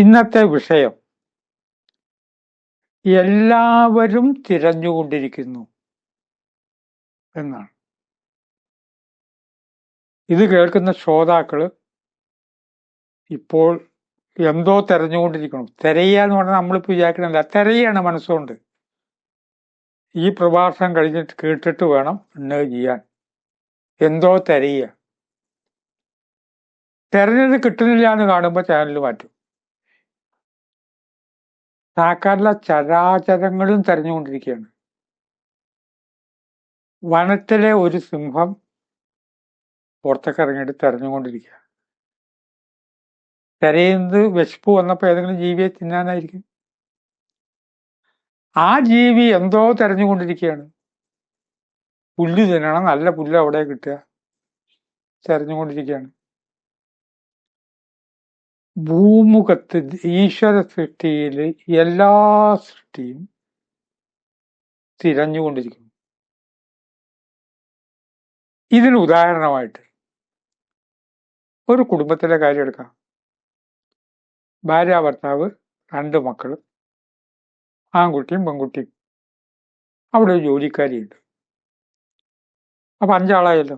ഇന്നത്തെ വിഷയം. എല്ലാവരും തിരഞ്ഞുകൊണ്ടിരിക്കുന്നു എന്നാണ്. ഇത് കേൾക്കുന്ന ശ്രോതാക്കൾ ഇപ്പോൾ എന്തോ തിരഞ്ഞുകൊണ്ടിരിക്കണം തിരയുക എന്ന് പറഞ്ഞാൽ നമ്മളിപ്പോൾ വിചാരിക്കണമല്ല തിരയാണ് മനസ്സുകൊണ്ട്. ഈ പ്രഭാഷണം കഴിഞ്ഞിട്ട് കേട്ടിട്ട് വേണം ഇന്നത് ചെയ്യാൻ. എന്തോ തിരയുക. തിരഞ്ഞെടുത്ത് കിട്ടുന്നില്ല എന്ന് കാണുമ്പോൾ ചാനൽ മാറ്റും. സകല ചരാചരങ്ങളും തെരഞ്ഞുകൊണ്ടിരിക്കുകയാണ്. വനത്തിലെ ഒരു സിംഹം പുറത്തൊക്കെ ഇറങ്ങിയിട്ട് തെരഞ്ഞുകൊണ്ടിരിക്കുക. തെരയുന്നത് വിശപ്പ് വന്നപ്പോൾ ഏതെങ്കിലും ജീവിയെ തിന്നാനായിരിക്കും. ആ ജീവി എന്തോ തെരഞ്ഞുകൊണ്ടിരിക്കുകയാണ്. പുല്ല് തിന്നണം നല്ല പുല്ല് അവിടെ കിട്ടുക. തെരഞ്ഞുകൊണ്ടിരിക്കുകയാണ്. ഭൂമുഖത്ത് ഈശ്വര സൃഷ്ടിയിൽ എല്ലാ സൃഷ്ടിയും തിരഞ്ഞുകൊണ്ടിരിക്കുന്നു. ഇതിന് ഉദാഹരണമായിട്ട് ഒരു കുടുംബത്തിലെ കാര്യം എടുക്കാം. ഭാര്യ ഭർത്താവ് രണ്ട് മക്കൾ ആൺകുട്ടിയും പെൺകുട്ടിയും. അവിടെ ഒരു ജോലിക്കാരിയുണ്ട്. അപ്പൊ അഞ്ചാളായല്ലോ.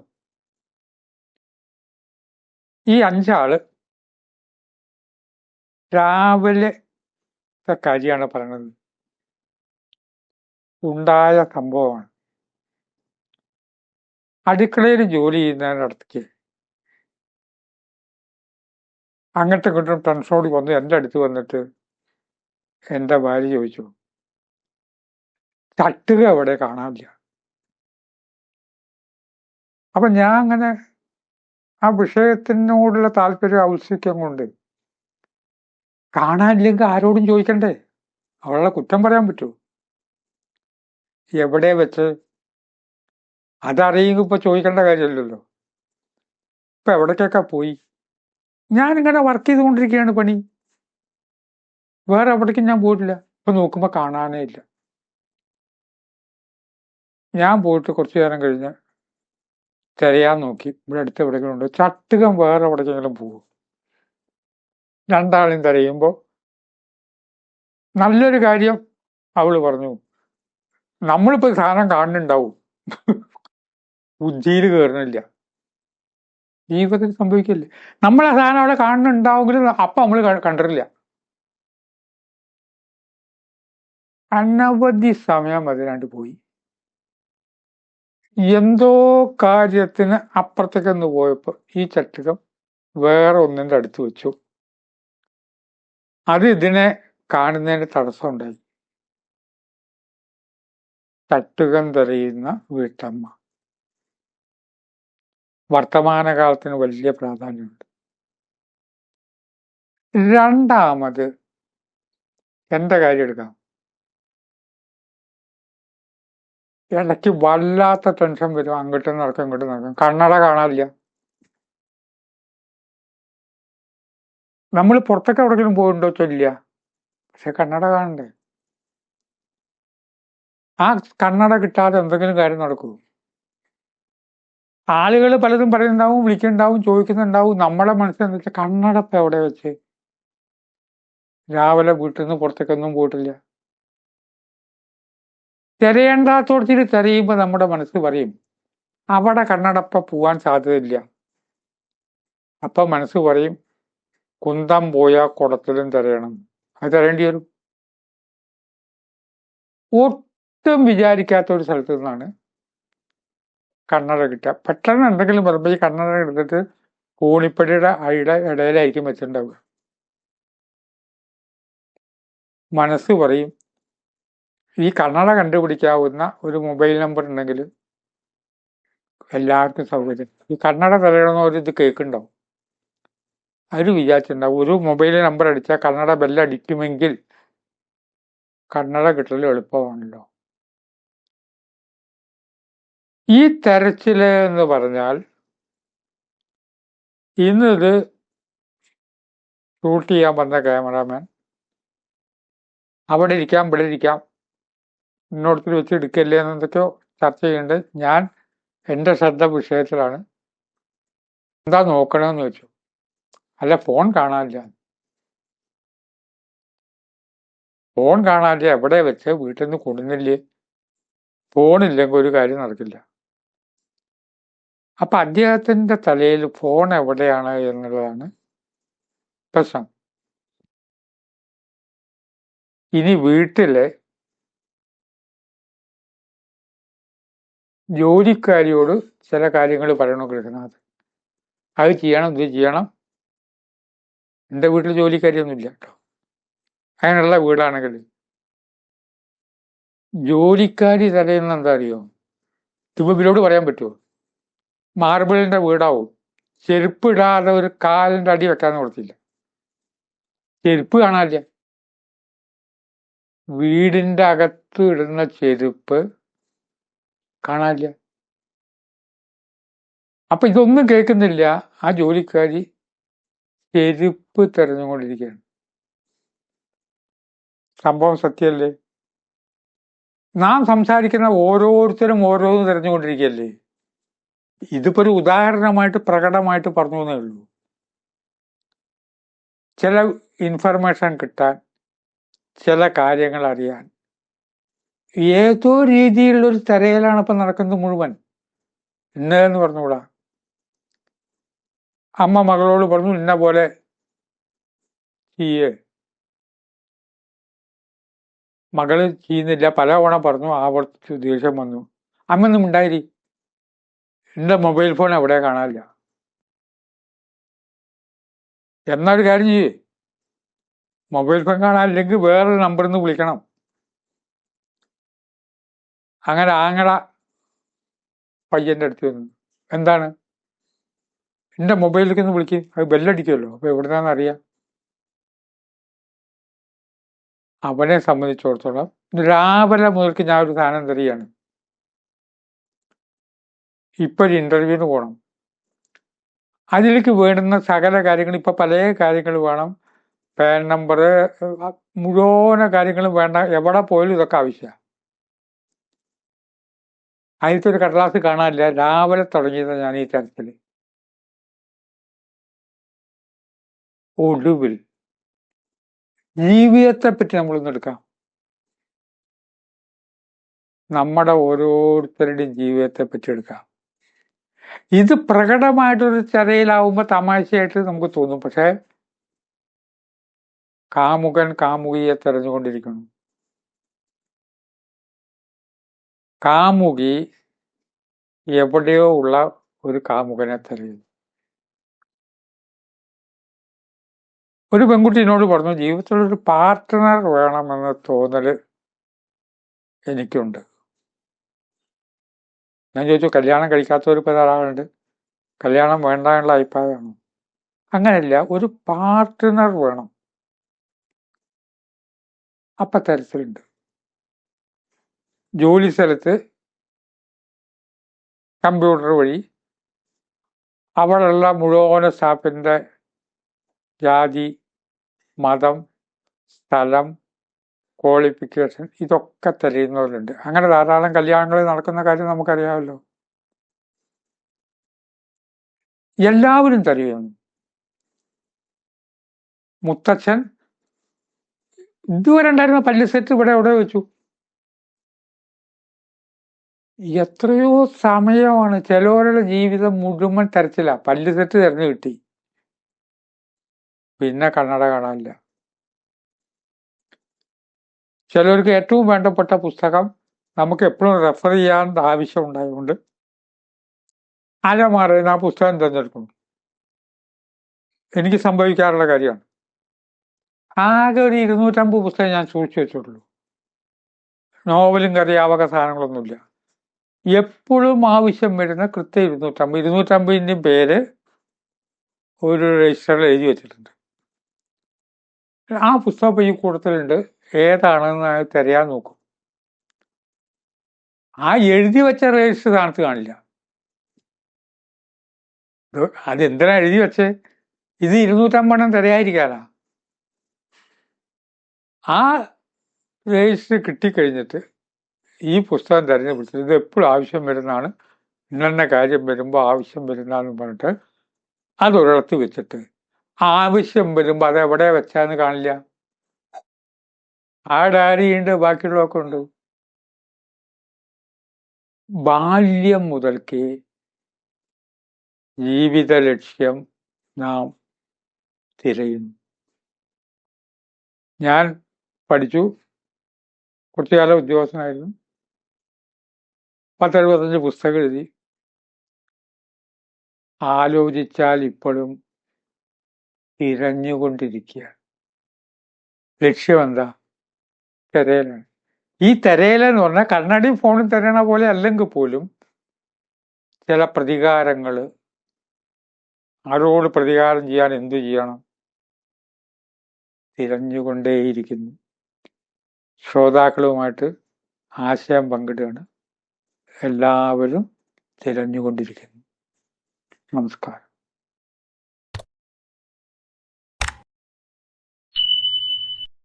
ഈ അഞ്ചാൾ രാവിലെ കാര്യമാണ് പറയുന്നത് ഉണ്ടായ സംഭവമാണ്. അടുക്കളയിൽ ജോലി ചെയ്യുന്നതിനടുത്തേക്ക് അങ്ങോട്ടും ഇങ്ങോട്ടും ഫ്രണ്ട്സോട് വന്ന് എന്റെ അടുത്ത് വന്നിട്ട് എന്റെ ഭാര്യ ചോദിച്ചു തട്ടുക അവിടെ കാണാനില്ല. അപ്പൊ ഞാൻ അങ്ങനെ ആ വിഷയത്തിനോടുള്ള താല്പര്യം ഔത്സുക്യം കൊണ്ട് കാണാനില്ലെങ്കിൽ ആരോടും ചോദിക്കണ്ടേ? അവളെ കുറ്റം പറയാൻ പറ്റുമോ എവിടെ വെച്ച്? അതറിയുമ്പോൾ ഇപ്പൊ ചോദിക്കേണ്ട കാര്യമല്ലല്ലോ. ഇപ്പൊ എവിടേക്കൊക്കെ പോയി? ഞാനിങ്ങനെ വർക്ക് ചെയ്തുകൊണ്ടിരിക്കുകയാണ് പണി. വേറെ എവിടേക്കും ഞാൻ പോയിട്ടില്ല. ഇപ്പൊ നോക്കുമ്പോൾ കാണാനേ ഇല്ല. ഞാൻ പോയിട്ട് കുറച്ചു നേരം കഴിഞ്ഞ് തിരയാൻ നോക്കി. ഇവിടെ അടുത്ത് എവിടെയെങ്കിലും ഉണ്ടോ? ചട്ടുകം വേറെ എവിടേക്കെങ്കിലും പോകും രണ്ടാളും തിരയുമ്പോൾ നല്ലൊരു കാര്യം അവൾ പറഞ്ഞു. നമ്മളിപ്പോ സാധനം കാണുന്നുണ്ടാവും. ബുദ്ധിയിൽ കയറുന്നില്ല ജീവിതത്തിൽ സംഭവിക്കില്ലേ? നമ്മൾ ആ സാധനം അവിടെ കാണുന്നുണ്ടാവുമെങ്കിലും അപ്പൊ നമ്മൾ കണ്ടിട്ടില്ല. അനവധി സമയം അതിനാണ്ട് പോയി. എന്തോ കാര്യത്തിന് അപ്പുറത്തേക്കൊന്ന് പോയപ്പോൾ ഈ ചട്ടകം വേറെ ഒന്നിന്റെ അടുത്ത് വെച്ചു. അത് ഇതിനെ കാണുന്നതിന് തടസ്സമുണ്ടായി തട്ടുകം തെറിയുന്ന വീട്ടമ്മ. വർത്തമാനകാലത്തിന് വലിയ പ്രാധാന്യമുണ്ട്. രണ്ടാമത് എന്താ കാര്യം എടുക്കാം. ഇടയ്ക്ക് വല്ലാത്ത ടെൻഷൻ വരും. അങ്ങോട്ടും നടക്കും ഇങ്ങോട്ടും നടക്കും. കണ്ണട കാണാനില്ല നമ്മൾ പുറത്തൊക്കെ എവിടെയെങ്കിലും പോകുന്നുണ്ടോ ചൊല്ലില്ല പക്ഷെ കണ്ണട കാണണ്ടേ? ആ കണ്ണട കിട്ടാതെ എന്തെങ്കിലും കാര്യം നടക്കുമോ ആളുകൾ പലതും പറയുന്നുണ്ടാവും വിളിക്കുന്നുണ്ടാവും ചോദിക്കുന്നുണ്ടാവും. നമ്മളെ മനസ്സിലെന്ന് വെച്ചാൽ കണ്ണടപ്പ് എവിടെ വെച്ച്? രാവിലെ വീട്ടിൽ നിന്ന് പുറത്തേക്കൊന്നും പോയിട്ടില്ല. തിരയേണ്ടാത്തോടത്തിൽ തിരയുമ്പോൾ നമ്മുടെ മനസ്സ് പറയും അവിടെ കണ്ണടപ്പ പോവാൻ സാധ്യതയില്ല. അപ്പൊ മനസ്സ് പറയും കുന്തം പോയ കുടത്തിലും തിരയണം. അത് തരേണ്ടി വരും. ഒട്ടും വിചാരിക്കാത്ത ഒരു സ്ഥലത്ത് നിന്നാണ് കണ്ണട കിട്ടുക. പെട്ടെന്ന് എന്തെങ്കിലും പറയുമ്പോൾ ഈ കണ്ണട എടുത്തിട്ട് കൂണിപ്പടിയുടെ അയുടെ ഇടയിലായിരിക്കും വെച്ചിട്ടുണ്ടാവുക. മനസ്സ് പറയും ഈ കണ്ണട കണ്ടുപിടിക്കാവുന്ന ഒരു മൊബൈൽ നമ്പർ ഉണ്ടെങ്കിൽ എല്ലാവർക്കും സൗകര്യം. ഈ കണ്ണട തരയണമെന്ന് ഒരു ഇത് കേൾക്കുന്നുണ്ടാവും. അവർ വിചാരിച്ചിട്ടുണ്ടാവും ഒരു മൊബൈൽ നമ്പർ അടിച്ചാൽ കണ്ണട ബെല്ലടിക്കുമെങ്കിൽ കണ്ണട കിട്ടൽ എളുപ്പമാണല്ലോ. ഈ തെരച്ചിൽ എന്ന് പറഞ്ഞാൽ ഇന്നിത് ഷൂട്ട് ചെയ്യാൻ വന്ന ക്യാമറാമാൻ അവിടെ ഇരിക്കാം ഇവിടെ ഇരിക്കാം ഇന്നോടത്തിൽ വെച്ച് എടുക്കല്ലേ എന്നൊക്കെയോ ചർച്ച ചെയ്യേണ്ടത് ഞാൻ എന്റെ ശ്രദ്ധ വിഷയത്തിലാണ്. എന്താ നോക്കണമെന്ന് വെച്ചു. അല്ല ഫോൺ കാണാനില്ല. ഫോൺ കാണാനില്ല. എവിടെ വെച്ച് വീട്ടിൽ നിന്ന് കൊടുന്നില്ലേ ഫോണില്ലെങ്കിൽ ഒരു കാര്യം നടക്കില്ല. അപ്പൊ അദ്ദേഹത്തിന്റെ തലയിൽ ഫോൺ എവിടെയാണ് എന്നുള്ളതാണ് പ്രശ്നം. ഇനി വീട്ടിലെ ജോലിക്കാരിയോട് ചില കാര്യങ്ങൾ പറയണോ കൃഷ്ണനാഥ് അത് ചെയ്യണം ഇത് ചെയ്യണം. എന്റെ വീട്ടിൽ ജോലിക്കാരിയൊന്നുമില്ല കേട്ടോ. അങ്ങനെയുള്ള വീടാണെങ്കിൽ ജോലിക്കാരി തലയുന്ന എന്താ അറിയോ? തുമ്പിലോട് പറയാൻ പറ്റുമോ മാർബിളിന്റെ വീടാവും. ചെരുപ്പ് ഇടാതെ ഒരു കാലിന്റെ അടി വെക്കാൻ കൊടുത്തില്ല. ചെരുപ്പ് കാണാനില്ല. വീടിന്റെ അകത്ത് ഇടുന്ന ചെരുപ്പ് കാണാനില്ല. അപ്പൊ ഇതൊന്നും കേൾക്കുന്നില്ല ആ ജോലിക്കാരി. ചെരുപ്പ് തെരഞ്ഞുകൊണ്ടിരിക്കുകയാണ്. സംഭവം സത്യമല്ലേ? നാം സംസാരിക്കുന്ന ഓരോരുത്തരും ഓരോന്നും തെരഞ്ഞുകൊണ്ടിരിക്കുകയല്ലേ? ഇതിപ്പോ ഒരു ഉദാഹരണമായിട്ട് പ്രകടമായിട്ട് പറഞ്ഞു എന്നേ ഉള്ളൂ. ചില ഇൻഫർമേഷൻ കിട്ടാൻ ചില കാര്യങ്ങൾ അറിയാൻ ഏതോ രീതിയിലുള്ളൊരു തിരയലാണ് ഇപ്പൊ നടക്കുന്നത് മുഴുവൻ. ഇന്നതെന്ന് പറഞ്ഞുകൂടാ? അമ്മ മകളോട് പറഞ്ഞു ഇന്ന പോലെ ചെയ്യേ മകൾ ചെയ്യുന്നില്ല. പലതവണ പറഞ്ഞു ആവർത്തിച്ചു ദേഷ്യം വന്നു. അമ്മൊന്നും ഉണ്ടായിരി. എന്റെ മൊബൈൽ ഫോൺ എവിടെ കാണാനില്ല. എന്നൊരു കാര്യം ചെയ്യേ. മൊബൈൽ ഫോൺ കാണാനില്ലെങ്കിൽ വേറൊരു നമ്പറിൽ നിന്ന് വിളിക്കണം. അങ്ങനെ ആങ്ങള പയ്യന്റെ അടുത്ത് വന്നു. എന്താണ്? എന്റെ മൊബൈലിലേക്ക് ഒന്ന് വിളിക്ക്. അത് ബെല്ലടിക്കുമല്ലോ അപ്പൊ എവിടുന്നാന്ന് അറിയാം. അവനെ സംബന്ധിച്ചിടത്തോളം രാവിലെ മുതൽക്ക് ഞാൻ ഒരു സാധനം തരികയാണ്. ഇപ്പൊ ഒരു ഇന്റർവ്യൂവിന് പോകണം അതിലേക്ക് വേണ്ടുന്ന സകല കാര്യങ്ങൾ ഇപ്പൊ പല കാര്യങ്ങൾ വേണം. പാൻ നമ്പർ മുഴുവന കാര്യങ്ങളും വേണ്ട. എവിടെ പോയാലും ഇതൊക്കെ ആവശ്യമാണ് അതിലത്തെ കടലാസ് കാണാനില്ല. രാവിലെ തുടങ്ങിയത് ഞാൻ ഈ തരത്തിൽ. ഒടുവിൽ ജീവിതത്തെ പറ്റി നമ്മളൊന്ന് എടുക്കാം. നമ്മുടെ ഓരോരുത്തരുടെയും ജീവിതത്തെ പറ്റി എടുക്കാം. ഇത് പ്രകടമായിട്ടൊരു ചെറിയിലാവുമ്പോ തമാശയായിട്ട് നമുക്ക് തോന്നും. പക്ഷെ കാമുകൻ കാമുകിയെ തെരഞ്ഞുകൊണ്ടിരിക്കുന്നു. കാമുകി എവിടെയോ ഉള്ള ഒരു കാമുകനെ തെരയുന്നു. ഒരു പെൺകുട്ടി എന്നോട് പറഞ്ഞു ജീവിതത്തിൽ ഒരു പാർട്ട്ണർ വേണമെന്ന തോന്നൽ എനിക്കുണ്ട്. ഞാൻ ചോദിച്ചു കല്യാണം കഴിക്കാത്തവർ ഒരു ധാരാളമുണ്ട്. കല്യാണം വേണ്ട എന്നുള്ള അഭിപ്രായമാണ്? അങ്ങനെയല്ല ഒരു പാർട്ട്ണർ വേണം. അപ്പ തരത്തിലുണ്ട് ജോലി സ്ഥലത്ത് കമ്പ്യൂട്ടർ വഴി അവിടെയുള്ള മുഴുവൻ സ്റ്റാഫിന്റെ ജാതി മതം സ്ഥലം ക്വാളിഫിക്കേഷൻ ഇതൊക്കെ തെളിയുന്നവരുണ്ട്. അങ്ങനെ ധാരാളം കല്യാണങ്ങൾ നടക്കുന്ന കാര്യം നമുക്കറിയാമല്ലോ. എല്ലാവരും തെളിയുന്നു. മുത്തച്ഛൻ ഇതുവരെ ഉണ്ടായിരുന്ന പല്ല് സെറ്റ് ഇവിടെ എവിടെ വെച്ചു? എത്രയോ സമയമാണ് ചിലവരുടെ ജീവിതം മുഴുവൻ തരച്ചില്ല പല്ല് സെറ്റ് തിരഞ്ഞു കിട്ടി. പിന്നെ കണ്ണട കാണാനില്ല. ചിലർക്ക് ഏറ്റവും വേണ്ടപ്പെട്ട പുസ്തകം നമുക്ക് എപ്പോഴും റെഫർ ചെയ്യാൻ ആവശ്യം ഉണ്ടായതുകൊണ്ട് അലമാറയിൽ ആ പുസ്തകം തിരഞ്ഞെടുക്കുന്നു. എനിക്ക് സംഭവിക്കാറുള്ള കാര്യമാണ്. ആകെ ഒരു ഇരുന്നൂറ്റമ്പത് പുസ്തകം ഞാൻ സൂക്ഷിച്ചു വെച്ചിട്ടുള്ളൂ. നോവലും കഥയാവക സാധനങ്ങളൊന്നുമില്ല. എപ്പോഴും ആവശ്യം വരുന്ന കൃത്യം ഇരുന്നൂറ്റമ്പത്. ഇരുന്നൂറ്റമ്പതിന്റെയും പേര് ഒരു രജിസ്റ്ററിൽ എഴുതി വെച്ചിട്ടുണ്ട്. ആ പുസ്തകം ഈ കൂട്ടത്തിലുണ്ട് ഏതാണെന്ന് തിരയാൻ നോക്കും. ആ എഴുതി വെച്ച രജിസ്റ്റർ സ്ഥാനത്ത് കാണില്ല. അതെന്തിനാ എഴുതി വെച്ചേ? ഇത് ഇരുന്നൂറ്റമ്പണ്ണം തിരയായിരിക്കാനാ ആ രജിസ്റ്റർ കിട്ടിക്കഴിഞ്ഞിട്ട് ഈ പുസ്തകം തിരഞ്ഞെടുത്തത് ഇത് എപ്പോഴും ആവശ്യം വരുന്നതാണ്. ഇന്നെ കാര്യം വരുമ്പോൾ ആവശ്യം വരുന്നതെന്ന് പറഞ്ഞിട്ട് അതൊരിടത്ത് വെച്ചിട്ട് ആവശ്യം വരുമ്പോൾ അത് എവിടെ വെച്ചാന്ന് കാണില്ല. ആ ഡയറിയുണ്ട് ബാക്കിയുള്ളതൊക്കെ ഉണ്ട്. ബാല്യം മുതൽക്കേ ജീവിത ലക്ഷ്യം നാം തിരയുന്നു. ഞാൻ പഠിച്ചു. കുറച്ചു കാലം ഉദ്യോഗസ്ഥനായിരുന്നു. പത്തെഴുപത്തഞ്ച് പുസ്തകം എഴുതി. ആലോചിച്ചാൽ ഇപ്പോഴും തിരഞ്ഞുകൊണ്ടിരിക്കുക. ലക്ഷ്യം എന്താ തിരയലാണ്. ഈ തിരയലെന്ന് പറഞ്ഞാൽ കണ്ണാടി ഫോണിൽ തിരയണ പോലെ അല്ലെങ്കിൽ പോലും ചില പ്രതികാരങ്ങൾ ആരോട് പ്രതികാരം ചെയ്യാൻ എന്തു ചെയ്യണം? തിരഞ്ഞുകൊണ്ടേയിരിക്കുന്നു. ശ്രോതാക്കളുമായിട്ട് ആശയം പങ്കിടുകയാണ്. എല്ലാവരും തിരഞ്ഞുകൊണ്ടിരിക്കുന്നു. നമസ്കാരം.